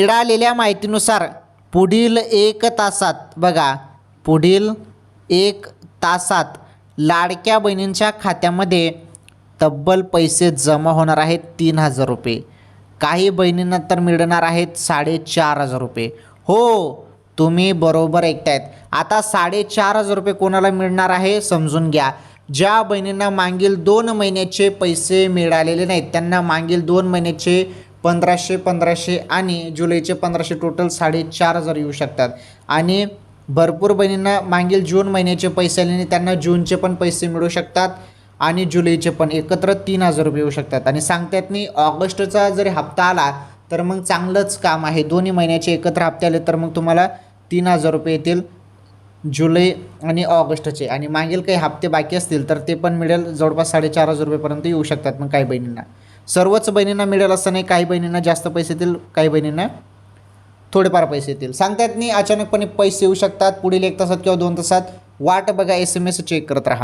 मिळालेल्या माहितीनुसार पुढील एक तासात बघा पुढील एक तासात लाडक्या बहिणींच्या खात्यामध्ये तब्बल पैसे जमा होणार आहेत तीन हजार रुपये. काही बहिणींना तर मिळणार आहेत साडेचार हजार रुपये. हो तुम्ही बरोबर ऐकतायत. आता साडेचार हजार रुपये कोणाला मिळणार आहे समजून घ्या. ज्या बहिणींना मागील दोन महिन्याचे पैसे मिळालेले नाहीत त्यांना मागील दोन महिन्याचे पंधराशे पंधराशे आणि जुलैचे पंधराशे टोटल साडेचार हजार येऊ शकतात. आणि भरपूर बहिणींना मागील जून महिन्याचे पैसे आल्याने त्यांना जूनचे पण पैसे मिळू शकतात आणि जुलैचे पण एकत्र तीन हजार रुपये येऊ शकतात. आणि सांगतात नाही ऑगस्टचा जरी हप्ता आला तर मग चांगलंच काम आहे. दोन्ही महिन्याचे एकत्र हप्ते आले तर मग तुम्हाला तीन हजार रुपये येतील जुलै आणि ऑगस्टचे. आणि मागील काही हप्ते बाकी असतील तर ते पण मिळेल. जवळपास साडेचार हजार रुपयेपर्यंत येऊ शकतात मग काही बहिणींना. सर्वच बहिणींना मिळेल असं नाही काही बहिणींना जास्त पैसे येतील काही बहिणींना थोडेफार पैसे येतील. सांगतात नाही अचानकपणे पैसे येऊ शकतात पुढील एक तासात किंवा दोन तासात. वाट बघा एस एम एस चेक करत राहा.